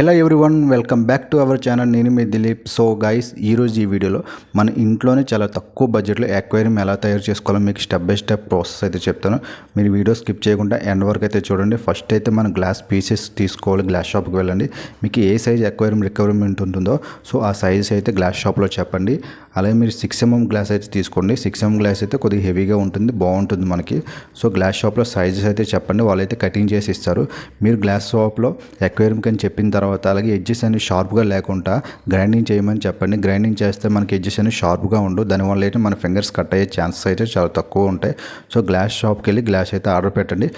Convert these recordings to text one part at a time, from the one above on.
Hello everyone welcome back to our channel నేను మీ Dilip. So guys ఈరోజు ఈ వీడియోలో మన ఇంట్లోనే చాలా తక్కువ బడ్జెట్లో అక్వేరియం ఎలా తయారు చేసుకోవాలో మీకు స్టెప్ బై స్టెప్ ప్రాసెస్ అయితే చెప్తాను. మీరు వీడియో స్కిప్ చేయకుండా ఎండ్ వరకు అయితే చూడండి. ఫస్ట్ అయితే మనం గ్లాస్ పీసెస్ తీసుకోవాలి గ్లాస్ షాప్కి వెళ్ళండి. మీకు ఏ సైజ్ అక్వేరియం రిక్వైర్మెంట్ ఉంటుందో సో ఆ సైజ్ అయితే గ్లాస్ షాప్లో చెప్పండి. అలాగే మీరు సిక్స్ ఎంఎం గ్లాస్ అయితే తీసుకోండి. సిక్స్ ఎంఎం గ్లాస్ అయితే కొద్దిగా హెవీగా ఉంటుంది బాగుంటుంది మనకి. సో గ్లాస్ షాప్లో సైజెస్ అయితే చెప్పండి వాళ్ళైతే కటింగ్ చేసి ఇస్తారు. మీరు గ్లాస్ షాప్లో ఎక్వేరియం అని చెప్పిన తర్వాత అలాగే ఎడ్జెస్ అనేవి షార్ప్గా లేకుండా గ్రైండింగ్ చేయమని చెప్పండి. గ్రైండింగ్ చేస్తే మనకి ఎడ్జెస్ అనేవి షార్ప్గా ఉండవు. దానివల్ల అయితే మన ఫింగర్స్ కట్ అయ్యే ఛాన్సెస్ అయితే చాలా తక్కువ ఉంటాయి. సో గ్లాస్ షాప్కి వెళ్ళి గ్లాస్ అయితే ఆర్డర్ పెట్టండి.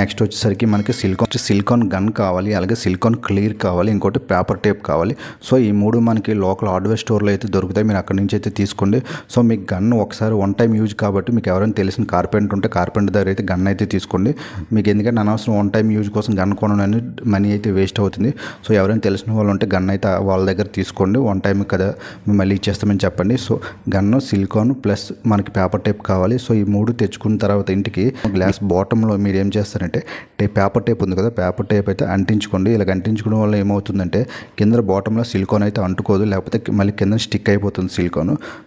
నెక్స్ట్ వచ్చేసరికి మనకి సిలికాన్ సిలికాన్ గన్ కావాలి అలాగే సిలికాన్ క్లియర్ కావాలి ఇంకోటి పేపర్ టేప్ కావాలి. సో ఈ మూడు మనకి లోకల్ హార్డ్వేర్ స్టోర్లో అయితే దొరుకుతాయి. మీరు అక్కడి నుంచి అయితే తీసుకోండి. సో మీకు గన్ ఒకసారి వన్ టైం యూజ్ కాబట్టి మీకు ఎవరైనా తెలిసిన కార్పెంటర్ ఉంటే కార్పెంటర్ దగ్గర అయితే గన్ అయితే తీసుకోండి. మీకు ఎందుకంటే అనవసరం వన్ టైం యూజ్ కోసం గన్ కొనడానికి మనీ అయితే వేస్ట్ అవుతుంది. సో ఎవరైనా తెలిసిన వాళ్ళు ఉంటే గన్ అయితే వాళ్ళ దగ్గర తీసుకోండి. వన్ టైం కదా మేము మళ్ళీ ఇచ్చేస్తామని చెప్పండి. సో గన్ను సిలికాన్ ప్లస్ మనకి పేపర్ టేప్ కావాలి. సో ఈ మూడు తెచ్చుకున్న తర్వాత ఇంటికి గ్లాస్ బాటంలో మీరు ఏం చేస్తారంటే టే పేపర్ టేప్ ఉంది కదా పేపర్ టేప్ అయితే అంటించుకోండి. ఇలా అంటించుకోవడం వల్ల ఏమవుతుందంటే కింద బాటంలో సిలికాన్ అయితే అంటుకోదు. లేకపోతే మళ్ళీ కింద స్టిక్ అయిపోతుంది సిలికాన్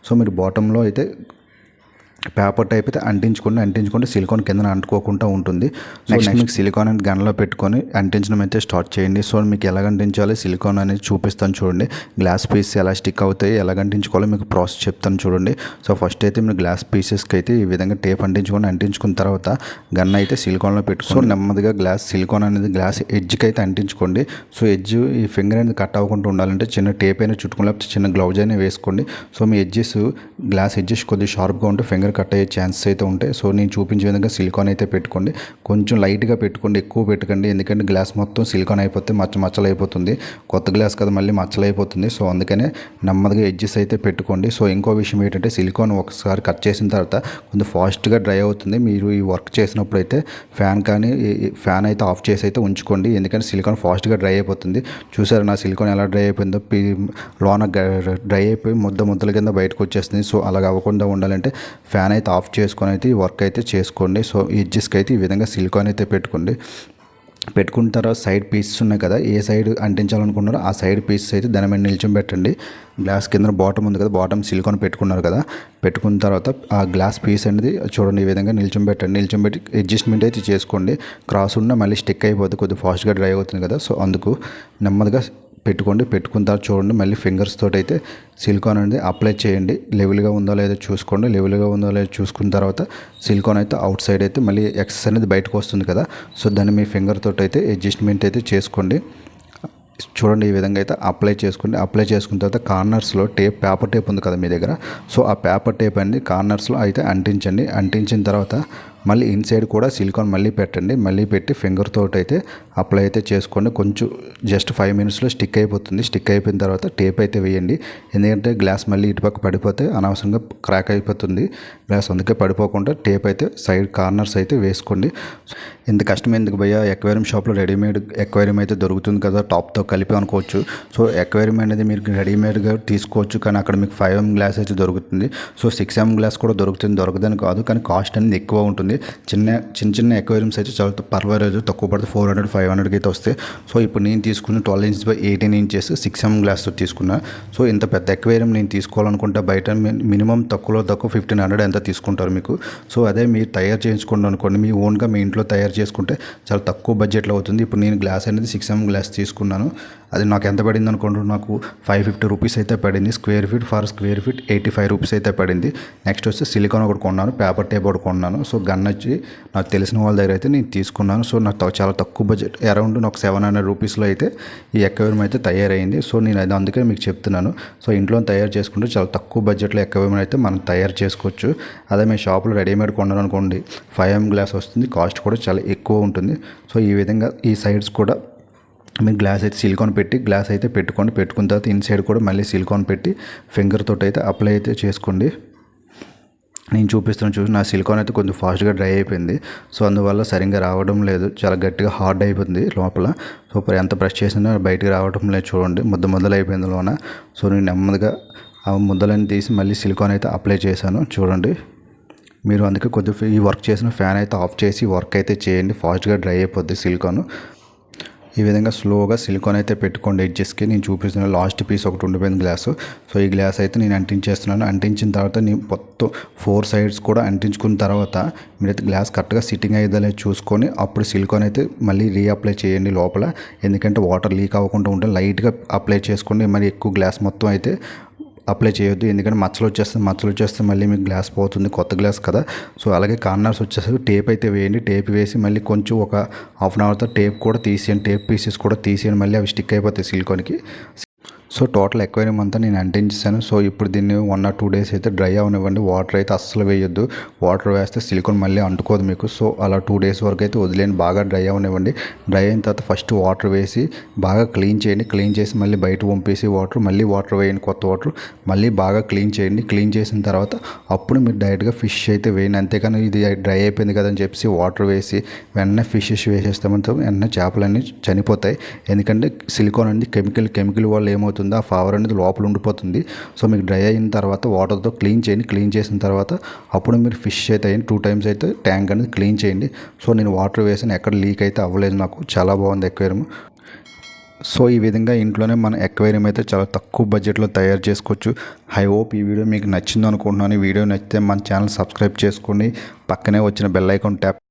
సో మీరు బాటంలో అయితే పేపర్ టైప్ అయితే అంటించుకోండి అంటించుకుంటే సిలికాన్ కింద అంటుకోకుండా ఉంటుంది. నెక్స్ట్ మీకు సిలికాన్ అండ్ గన్లో పెట్టుకొని అంటించడం అయితే స్టార్ట్ చేయండి. సో మీకు ఎలా అంటించాలి? సిలికాన్ అనేది చూపిస్తాను చూడండి. గ్లాస్ పీస్ ఎలా స్టిక్ అవుతాయి ఎలా అంటించుకోవాలో మీకు ప్రాసెస్ చెప్తాను చూడండి. సో ఫస్ట్ అయితే మీరు గ్లాస్ పీసెస్కి అయితే ఈ విధంగా టేప్ అంటించుకొని అంటించుకున్న తర్వాత గన్ అయితే సిలికాన్లో పెట్టుకొని నెమ్మదిగా గ్లాస్ సిలికాన్ అనేది గ్లాస్ ఎడ్జ్కి అయితే అంటించుకోండి. సో ఎడ్జ్ ఈ ఫింగర్ అనేది కట్ అవ్వకుండా ఉండాలంటే చిన్న టేప్ అయినా చుట్టుకుని లేకపోతే చిన్న గ్లౌజ్ అయినా వేసుకోండి. సో మీ ఎడ్జెస్ గ్లాస్ ఎడ్జెస్ కొద్దిగా షార్ప్గా ఉంటే ఫింగర్ కట్ అయ్యే ఛాన్సెస్ అయితే ఉంటాయి. సో నేను చూపించే విధంగా సిలికాన్ అయితే పెట్టుకోండి. కొంచెం లైట్గా పెట్టుకోండి. ఎక్కువ పెట్టకండి. ఎందుకంటే గ్లాస్ మొత్తం సిలికాన్ అయిపోతే మచ్చ మచ్చలు అయిపోతుంది. కొత్త గ్లాస్ కదా మళ్ళీ మచ్చలు అయిపోతుంది. సో అందుకనే నెమ్మదిగా ఎడ్జెస్ అయితే పెట్టుకోండి. సో ఇంకో విషయం ఏంటంటే సిలికాన్ ఒకసారి కట్ చేసిన తర్వాత కొంచెం ఫాస్ట్గా డ్రై అవుతుంది. మీరు ఈ వర్క్ చేసినప్పుడు అయితే ఫ్యాన్ కానీ ఫ్యాన్ అయితే ఆఫ్ చేసి అయితే ఉంచుకోండి. ఎందుకంటే సిలికాన్ ఫాస్ట్గా డ్రై అయిపోతుంది. చూసారు నా సిలికాన్ ఎలా డ్రై అయిపోయిందో? లోన డ్రై అయిపోయి ముద్ద ముద్దల కింద బయటకు వచ్చేస్తుంది. సో అలాగ అవ్వకుండా ఉండాలంటే ఫ్యాన్ అయితే ఆఫ్ చేసుకొని అయితే ఈ వర్క్ అయితే చేసుకోండి. సో ఎడ్జెస్కి అయితే ఈ విధంగా సిలికాన్ అయితే పెట్టుకోండి. పెట్టుకున్న తర్వాత సైడ్ పీసెస్ ఉన్నాయి కదా ఏ సైడ్ అంటించాలనుకున్నారో ఆ సైడ్ పీసెస్ అయితే దాని మీద నిల్చొని పెట్టండి గ్లాస్ కింద బాటమ్ ఉంది కదా బాటమ్ సిలికాన్ పెట్టుకున్నారు కదా పెట్టుకున్న తర్వాత ఆ గ్లాస్ పీస్ అనేది చూడండి ఈ విధంగా నిల్చొని పెట్టండి నిల్చొని పెట్టి అడ్జస్ట్మెంట్ అయితే చేసుకోండి. క్రాస్ ఉన్న మళ్ళీ స్టిక్ అయిపోతుంది కొద్దిగా ఫాస్ట్గా డ్రై అవుతుంది కదా. సో అందుకు నెమ్మదిగా పెట్టుకోండి పెట్టుకున్న తర్వాత చూడండి మళ్ళీ ఫింగర్స్ తోటి అయితే సిలికాన్ అనేది అప్లై చేయండి. లెవెల్గా ఉందో లేదో చూసుకోండి. లెవెల్గా ఉందో లేదో చూసుకున్న తర్వాత సిలికాన్ అయితే అవుట్ సైడ్ అయితే మళ్ళీ ఎక్సెస్ అనేది బయటకు వస్తుంది కదా. సో దాన్ని మీ ఫింగర్ తోటి అయితే అడ్జస్ట్మెంట్ అయితే చేసుకోండి. చూడండి ఈ విధంగా అయితే అప్లై చేసుకోండి. అప్లై చేసుకున్న తర్వాత కార్నర్స్లో టేప్ పేపర్ టేప్ ఉంది కదా మీ దగ్గర. సో ఆ పేపర్ టేప్ అనేది కార్నర్స్లో అయితే అంటించండి. అంటించిన తర్వాత మళ్ళీ ఇన్సైడ్ కూడా సిలికాన్ మళ్ళీ పెట్టండి. మళ్ళీ పెట్టి ఫింగర్ తోటి అయితే అప్లై అయితే చేసుకోండి. కొంచెం జస్ట్ ఫైవ్ మినిట్స్లో స్టిక్ అయిపోతుంది. స్టిక్ అయిపోయిన తర్వాత టేప్ అయితే వేయండి. ఎందుకంటే గ్లాస్ మళ్ళీ ఇటుపక్క పడిపోతే అనవసరంగా క్రాక్ అయిపోతుంది. గ్లాస్ అందుకే పడిపోకుండా టేప్ అయితే సైడ్ కార్నర్స్ అయితే వేసుకోండి. ఇంత కష్టం ఎందుకు భయ్యా? ఎక్వేరియం షాప్లో రెడీమేడ్ ఎక్వేరియం అయితే దొరుకుతుంది కదా టాప్తో కలిపి అనుకోవచ్చు. సో ఎక్వేరియం అనేది మీరు రెడీమేడ్గా తీసుకోవచ్చు. కానీ అక్కడ మీకు ఫైవ్ ఎం గ్లాస్ అయితే దొరుకుతుంది. సో సిక్స్ ఎం గ్లాస్ కూడా దొరుకుతుంది. దొరకదని కాదు. కానీ కాస్ట్ అనేది ఎక్కువ ఉంటుంది. చిన్న చిన్న చిన్న ఎక్వేరియమ్స్ అయితే చాలా పర్వాలేదు. తక్కువ పడితే ఫోర్ హండ్రెడ్ ఫైవ్ హండ్రెడ్కి అయితే వస్తాయి. సో ఇప్పుడు నేను తీసుకున్న twelve inch by eighteen inches six M గ్లాస్తో తీసుకున్నా. సో ఇంత పెద్ద ఎక్వేరియం నేను తీసుకోవాలనుకుంటే బయట మినిమం తక్కువలో తక్కువ ఫిఫ్టీన్ హండ్రెడ్ ఎంత తీసుకుంటారు మీకు? సో అదే మీరు తయారు చేయించుకోండి అనుకోండి. మీ ఓన్గా మీ ఇంట్లో తయారు చేసుకుంటే చాలా తక్కువ బడ్జెట్లో అవుతుంది. ఇప్పుడు నేను గ్లాస్ అనేది సిక్స్ ఎం గ్లాస్ తీసుకున్నాను. అది నాకు ఎంత పడింది అనుకోండి నాకు ఫైవ్ ఫిఫ్టీ రూపీస్ అయితే పడింది square feet per square feet eighty five rupees అయితే పడింది. నెక్స్ట్ వచ్చి సిలికాన్ ఒకటి కొన్నాను పేపర్ టేప్ ఒకటి కొన్నాను. సో గన్ వచ్చి నాకు తెలిసిన వాళ్ళ దగ్గర అయితే నేను తీసుకున్నాను. సో నాకు చాలా తక్కువ బడ్జెట్ అరౌండ్ నాకు సెవెన్ హండ్రెడ్ రూపీస్లో అయితే ఈ ఎక్వేరియం అయితే తయారైంది. సో నేను అది అందుకే మీకు చెప్తున్నాను. సో ఇంట్లో తయారు చేసుకుంటే చాలా తక్కువ బడ్జెట్లో ఎక్వేరియం అయితే మనం తయారు చేసుకోవచ్చు. అదే మీ షాప్లో రెడీమేడ్ కొన్నాను అనుకోండి ఫైవ్ ఎం గ్లాస్ వస్తుంది కాస్ట్ కూడా చాలా ఎక్కువ ఉంటుంది. సో ఈ విధంగా ఈ సైడ్స్ కూడా మీరు గ్లాస్ అయితే సిలికాన్ పెట్టి గ్లాస్ అయితే పెట్టుకోండి. పెట్టుకున్న తర్వాత ఇన్సైడ్ కూడా మళ్ళీ సిలికాన్ పెట్టి ఫింగర్ తోటి అయితే అప్లై అయితే చేసుకోండి. నేను చూపిస్తున్నాను చూసి నా సిలికాన్ అయితే కొంచెం ఫాస్ట్గా డ్రై అయిపోయింది. సో అందువల్ల సరిగ్గా రావడం లేదు. చాలా గట్టిగా హార్డ్ అయిపోయింది లోపల. సో ఎంత బ్రష్ చేసినా బయటికి రావడం లేదు చూడండి. ముద్ద ముద్దలు అయిపోయింది లోన. సో నేను నెమ్మదిగా ఆ ముద్దలని తీసి మళ్ళీ సిలికాన్ అయితే అప్లై చేశాను. చూడండి. మీరు అందుకే కొద్దిగా ఈ వర్క్ చేసిన ఫ్యాన్ అయితే ఆఫ్ చేసి వర్క్ అయితే చేయండి. ఫాస్ట్గా డ్రై అయిపోద్ది సిలికాను. ఈ విధంగా స్లోగా సిలికాన్ అయితే పెట్టుకోండి. ఎడ్జెస్కి నేను చూపిస్తున్న లాస్ట్ పీస్ ఒకటి ఉండిపోయింది గ్లాసు. సో ఈ గ్లాస్ అయితే నేను అంటించేస్తున్నాను. అంటించిన తర్వాత నేను మొత్తం ఫోర్ సైడ్స్ కూడా అంటించుకున్న తర్వాత మీరైతే గ్లాస్ కరెక్ట్గా సిట్టింగ్ అయ్యేదా చూసుకొని అప్పుడు సిలికాన్ అయితే మళ్ళీ రీఅప్లై చేయండి లోపల. ఎందుకంటే వాటర్ లీక్ అవ్వకుండా ఉంటే లైట్గా అప్లై చేసుకోండి. మరి ఎక్కువ గ్లాస్ మొత్తం అయితే అప్లై చేయొద్దు. ఎందుకంటే మచ్చలు వచ్చేస్తే మచ్చలు వచ్చేస్తే మళ్ళీ మీకు గ్లాస్ పోతుంది కొత్త గ్లాస్ కదా. సో అలాగే కార్నర్స్ వచ్చేసరికి టేప్ అయితే వేయండి. టేప్ వేసి మళ్ళీ కొంచెం ఒక హాఫ్ అన్ అవర్తో టేప్ కూడా తీసేయండి. టేప్ పీసెస్ కూడా తీసేయండి. మళ్ళీ అవి స్టిక్ అయిపోతాయి సిలికాన్కి. సో టోటల్ ఎక్వేరియం అంతా నేను అంటించేసాను సో ఇప్పుడు దీన్ని వన్ ఆర్ టూ డేస్ అయితే డ్రై అవనివ్వండి. వాటర్ అయితే అస్సలు వేయొద్దు. వాటర్ వేస్తే సిలికాన్ మళ్ళీ అంటుకోదు మీకు. సో అలా టూ డేస్ వరకు అయితే వదిలేయండి. బాగా డ్రై అవనివ్వండి. డ్రై అయిన తర్వాత ఫస్ట్ వాటర్ వేసి బాగా క్లీన్ చేయండి. క్లీన్ చేసి మళ్ళీ బయట పంపేసి వాటర్ మళ్ళీ వాటర్ వేయండి కొత్త వాటర్. మళ్ళీ బాగా క్లీన్ చేయండి. క్లీన్ చేసిన తర్వాత అప్పుడు మీరు డైరెక్ట్గా ఫిష్ అయితే వేయండి. అంతేకాని ఇది డ్రై అయిపోయింది కదని చెప్పి వాటర్ వేసి వెంటనే ఫిషెస్ వేసేస్తామంటే వెంటనే చేపలన్నీ చనిపోతాయి. ఎందుకంటే సిలికాన్ అనేది కెమికల్ కెమికల్ వల్ల ఏమవుతుంది? ఆ ఫవర్ అనేది లోపల ఉండిపోతుంది. సో మీకు డ్రై అయిన తర్వాత వాటర్తో క్లీన్ చేయండి. క్లీన్ చేసిన తర్వాత అప్పుడు మీరు ఫిష్ అయితే అయ్యింది టూ టైమ్స్ అయితే ట్యాంక్ అనేది క్లీన్ చేయండి. సో నేను వాటర్ వేసాను ఎక్కడ లీక్ అయితే అవ్వలేదు నాకు. చాలా బాగుంది ఎక్వేరియం సో ఈ విధంగా ఇంట్లోనే మన ఎక్వేరియం అయితే చాలా తక్కువ బడ్జెట్లో తయారు చేసుకోవచ్చు. ఐ హోప్ ఈ వీడియో మీకు నచ్చింది అనుకుంటున్నాను. ఈ వీడియో నచ్చితే మన ఛానల్ సబ్స్క్రైబ్ చేసుకోండి. పక్కనే వచ్చిన బెల్ ఐకాన్ ట్యాప్